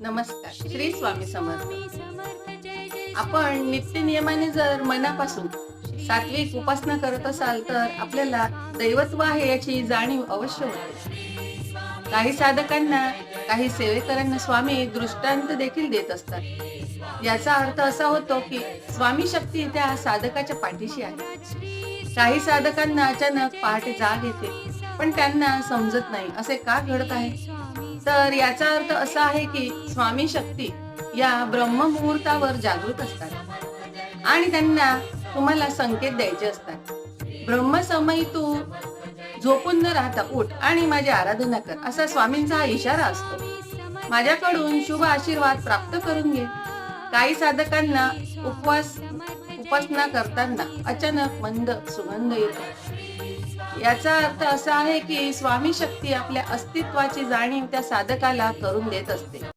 नमस्कार. श्री स्वामी समर्थ. आपण नित्य नियमाने जर मनापासून सात्विक उपासना करत असाल तर आपल्याला दैवत्व आहे याची जाणीव अवश्य होते काही साधकांना काही सेवेकरांना स्वामी दृष्टांत देखील देत असतात. याचा अर्थ असा होतो की स्वामी शक्ती त्या साधकाच्या पाठीशी आहे. काही साधकांना अचानक पहाटे जाग येते पण त्यांना समजत नाही असे का घडत आहे? तर याचा अर्थ असा आहे की स्वामी शक्ती या ब्रह्म मुहूर्तावर जागृत असतात. आणि त्यांना तुम्हाला संकेत द्यायचे असतात. ब्रह्मसमयी तू झोपून न राहता उठ आणि माझी आराधना कर असा स्वामींचा हा इशारा असतो. माझ्याकडून शुभ आशीर्वाद प्राप्त करून घे. काही साधकांना उपवास उपासना करताना अचानक मंद सुगंध येतो. याचा अर्थ असा आहे की स्वामी शक्ती आपल्या अस्तित्वाची जाणीव त्या साधकाला करून देत असते.